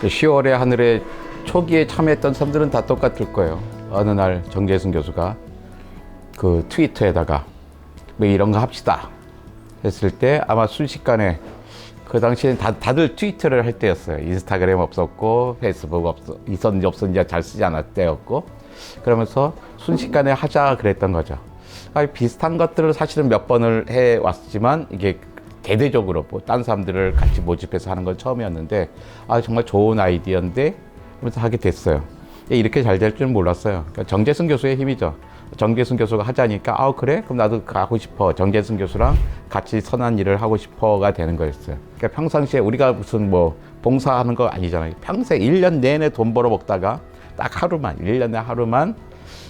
그 10월의 하늘에 초기에 참여했던 사람들은 다 똑같을 거예요. 어느 날 정재승 교수가 그 트위터에다가 뭐 이런 거 합시다 했을 때 아마 순식간에 그 당시에 다, 다들 트위터를 할 때였어요. 인스타그램 없었고 페이스북 없, 있었는지 없었는지 잘 쓰지 않았을 때였고 그러면서 순식간에 하자 그랬던 거죠. 아, 비슷한 것들을 사실은 몇 번을 해 왔지만 이게 대대적으로 뭐딴 사람들을 같이 모집해서 하는 건 처음이었는데 아 정말 좋은 아이디어인데 하면서 하게 됐어요. 예, 이렇게 잘 될 줄은 몰랐어요. 그러니까 정재승 교수의 힘이죠. 정재승 교수가 하자니까 아 그래 그럼 나도 가고 싶어 정재승 교수랑 같이 선한 일을 하고 싶어가 되는 거였어요. 그러니까 평상시에 우리가 무슨 뭐 봉사하는 거 아니잖아요. 평생 일 년 내내 돈 벌어 먹다가 딱 하루만 일 년에 하루만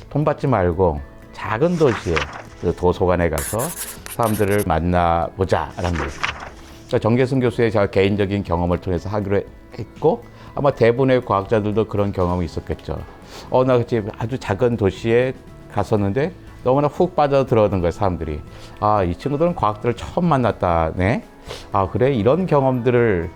돈 받지 말고 작은 도시에 그 도서관에 가서 사람들을 만나보자라는 거였어요. 그러니까 정계승 교수의 제가 개인적인 경험을 통해서 하기로 했고 아마 대부분의 과학자들도 그런 경험이 있었겠죠. 어, 나 지금 아주 작은 도시에 갔었는데 너무나 훅 빠져들어오는 거예요, 사람들이. 아, 이 친구들은 과학자를 처음 만났다네. 아, 그래? 이런 경험들을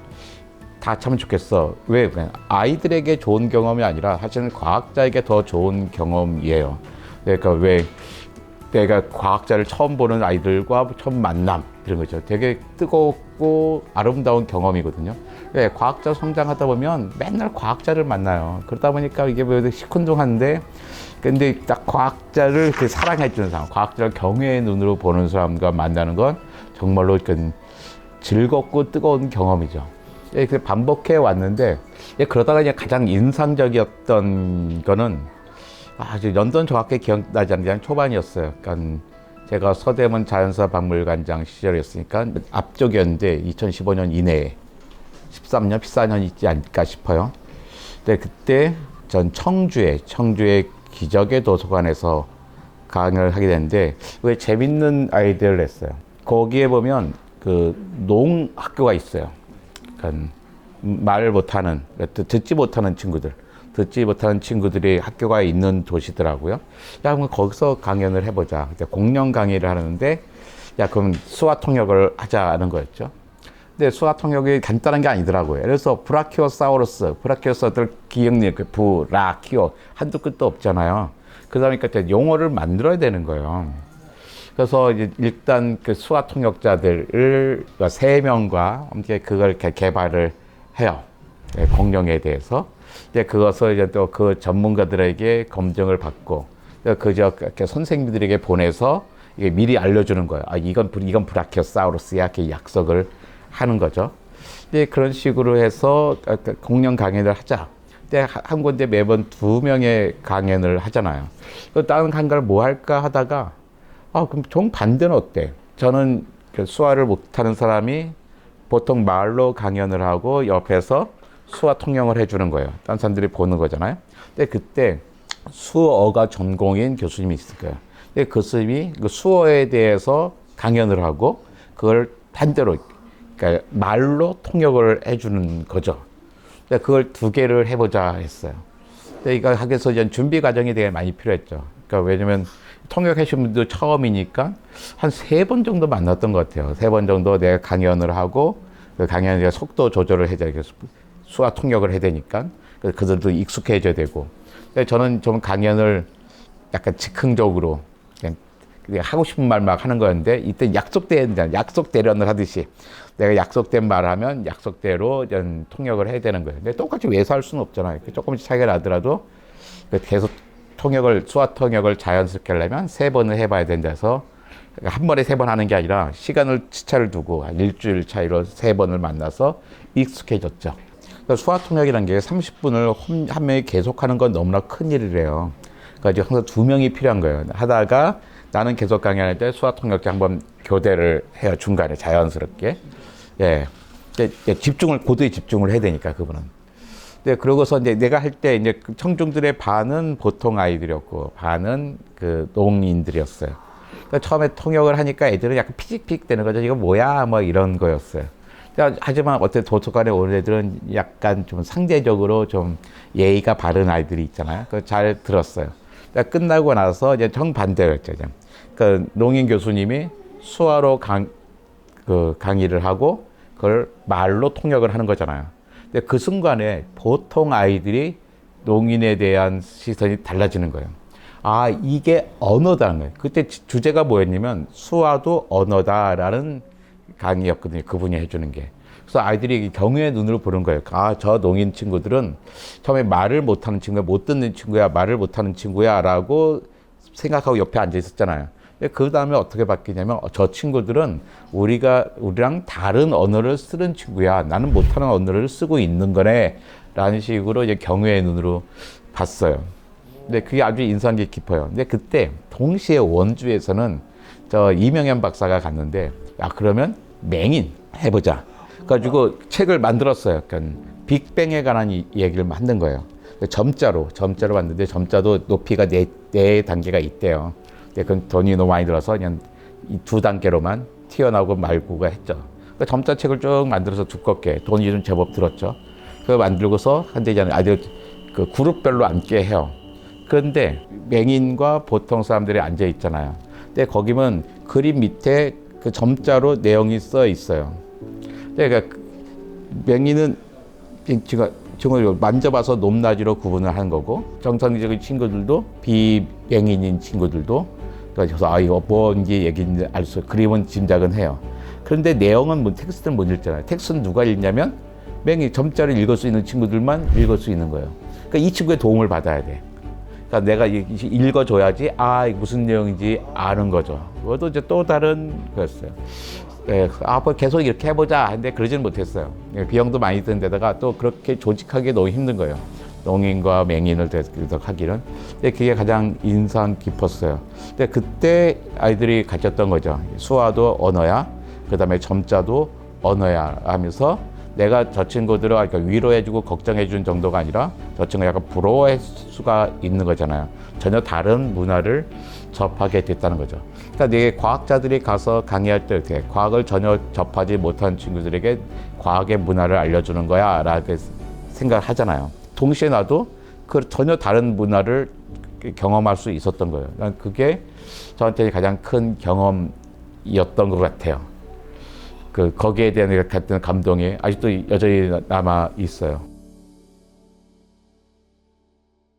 다 하면 좋겠어. 왜? 왜? 아이들에게 좋은 경험이 아니라 사실은 과학자에게 더 좋은 경험이에요. 그러니까 왜 내가 과학자를 처음 보는 아이들과 처음 만남 이런 거죠. 되게 뜨겁고 아름다운 경험이거든요. 왜 과학자 성장하다 보면 맨날 과학자를 만나요. 그러다 보니까 이게 뭐 시큰둥한데 근데 딱 과학자를 사랑해 주는 사람, 과학자를 경외의 눈으로 보는 사람과 만나는 건 정말로 그 즐겁고 뜨거운 경험이죠. 예, 그 반복해 왔는데 예, 그러다가 가장 인상적이었던 거는 아주 연도는 정확히 기억나지 않는데 한 초반이었어요. 그러니까 제가 서대문 자연사 박물관장 시절이었으니까 앞쪽이었는데 2015년 이내에 13년, 14년 있지 않을까 싶어요. 근데 그때 전 청주에 청주의 기적의 도서관에서 강연을 하게 됐는데 왜 재밌는 아이디어를 냈어요. 거기에 보면 그 농학교가 있어요. 그러니까 말을 못하는 듣지 못하는 친구들 듣지 못하는 친구들이 학교가 있는 도시더라고요. 야, 그럼 거기서 강연을 해보자. 공룡 강의를 하는데, 야, 그럼 수화 통역을 하자는 거였죠. 근데 수화 통역이 간단한 게 아니더라고요. 그래서 브라키오사우루스, 브라키오사들 기억력, 그 브라키오 한두 끝도 없잖아요. 그러다 보니까 용어를 만들어야 되는 거예요. 그래서 일단 그 수화 통역자들을 세 명과 함께 그걸 개발을 해요. 네, 공룡에 대해서. 이제 그것을 이제 또 그 전문가들에게 검증을 받고 그저 선생님들에게 보내서 이게 미리 알려주는 거예요. 아 이건 브- 이건 브라키오사우루스야 이렇게 약속을 하는 거죠. 이제 그런 식으로 해서 아까 공룡 강연을 하자. 한 군데 매번 두 명의 강연을 하잖아요. 그 다른 한가를 뭐 할까 하다가 아 그럼 정 반대는 어때? 저는 그 수화를 못하는 사람이 보통 말로 강연을 하고 옆에서 수화 통역을 해주는 거예요. 딴 사람들이 보는 거잖아요. 근데 그때 수어가 전공인 교수님이 있을 거예요. 근데 그 교수님이 그 수어에 대해서 강연을 하고 그걸 반대로 그러니까 말로 통역을 해주는 거죠. 근데 그걸 두 개를 해보자 했어요. 근데 이거 하기 위해서 준비 과정이 되게 많이 필요했죠. 그러니까 왜냐면 통역하신 분도 처음이니까 한 세 번 정도 만났던 것 같아요. 세 번 정도 내가 강연을 하고 그 강연의 속도 조절을 해줘야 겠 수화 통역을 해야 되니까 그들도 익숙해져야 되고 근데 저는 좀 강연을 약간 즉흥적으로 그냥, 하고 싶은 말 막 하는 거였는데 이때 약속된 약속 대련을 하듯이 내가 약속된 말을 하면 약속대로 전 통역을 해야 되는 거예요. 근데 똑같이 외수할 수는 없잖아요. 조금씩 차이가 나더라도 그 계속 통역을 수화 통역을 자연스럽게 하려면 세 번을 해봐야 된다서 한 번에 세 번 하는 게 아니라 시간을 시차를 두고 한 일주일 차이로 세 번을 만나서 익숙해졌죠. 그러니까 수화 통역이라는 게 30분을 한 명이 계속하는 건 너무나 큰 일이래요. 그러니까 이제 항상 두 명이 필요한 거예요. 하다가 나는 계속 강연할 때 수화 통역자 한번 교대를 해요. 중간에 자연스럽게. 예. 집중을 고도의 집중을 해야 되니까 그분은. 네, 그러고서 이제 내가 할 때 이제 그 청중들의 반은 보통 아이들이었고 반은 그 농인들이었어요. 그러니까 처음에 통역을 하니까 애들은 약간 피직피직 되는 거죠. 이거 뭐야? 뭐 이런 거였어요. 자, 하지만 어때 도서관에 오는 애들은 약간 좀 상대적으로 좀 예의가 바른 아이들이 있잖아요. 그거 잘 들었어요. 그러니까 끝나고 나서 이제 정반대였죠. 이제. 그 농인 교수님이 수화로 강, 그 강의를 하고 그걸 말로 통역을 하는 거잖아요. 근데 그 순간에 보통 아이들이 농인에 대한 시선이 달라지는 거예요. 아, 이게 언어다는 거예요. 그때 지- 주제가 뭐였냐면 수화도 언어다라는 강의였거든요. 그분이 해주는 게. 그래서 아이들이 경외의 눈으로 보는 거예요. 아, 저 농인 친구들은 처음에 말을 못하는 친구야, 못 듣는 친구야, 말을 못하는 친구야 라고 생각하고 옆에 앉아 있었잖아요. 그 다음에 어떻게 바뀌냐면 어, 저 친구들은 우리가 우리랑 다른 언어를 쓰는 친구야. 나는 못하는 언어를 쓰고 있는 거네. 라는 식으로 이제 경외의 눈으로 봤어요. 근데 그게 아주 인상 깊어요. 근데 그때 동시에 원주에서는 저 이명현 박사가 갔는데 야 그러면 맹인 해보자. 가지고 책을 만들었어요. 그러니까 빅뱅에 관한 이- 얘기를 만든 거예요. 점자로 점자로 만드는데 점자도 높이가 네, 네 단계가 있대요. 근데 그건 돈이 너무 많이 들어서 그냥 이두 단계로만 튀어나오고 말고가 했죠. 그 점자 책을 쭉 만들어서 두껍게 돈이 좀 제법 들었죠. 그거 만들고서 한대 이제 아이들 그 그룹별로 앉게 해요. 그런데 맹인과 보통 사람들이 앉아 있잖아요. 근데 거기면 그림 밑에 그 점자로 내용이 써 있어요. 그러니까 그 맹인은 지금 지금 만져봐서 높낮이로 구분을 하는 거고 정상적인 친구들도 비맹인인 친구들도 그래서 아 이거 뭔지 얘기인지 알수 그림은 짐작은 해요. 그런데 내용은 뭐 텍스트는 못 읽잖아요. 텍스트는 누가 읽냐면 맹인 점자를 읽을 수 있는 친구들만 읽을 수 있는 거예요. 그러니까 이 친구의 도움을 받아야 돼. 그러니까 내가 읽어줘야지 아 무슨 내용인지 아는 거죠. 그것도 이제 또 다른 거였어요. 예, 아, 뭐 계속 이렇게 해보자. 근데 그러지는 못했어요. 예, 비용도 많이 드는 데다가 또 그렇게 조직하기 너무 힘든 거예요. 농인과 맹인을 계속 하기는. 근데 그게 가장 인상 깊었어요. 근데 그때 아이들이 가졌던 거죠. 수화도 언어야. 그 다음에 점자도 언어야 하면서 내가 저 친구들을 그러니까 위로해주고 걱정해주는 정도가 아니라 저 친구 약간 부러워할 수가 있는 거잖아요. 전혀 다른 문화를 접하게 됐다는 거죠. 그러니까 내 과학자들이 가서 강의할 때 이렇게 과학을 전혀 접하지 못한 친구들에게 과학의 문화를 알려주는 거야 라고 생각을 하잖아요. 동시에 나도 그 전혀 다른 문화를 경험할 수 있었던 거예요. 난 그게 저한테 가장 큰 경험이었던 것 같아요. 그 거기에 대한 같은 감동이 아직도 여전히 남아 있어요.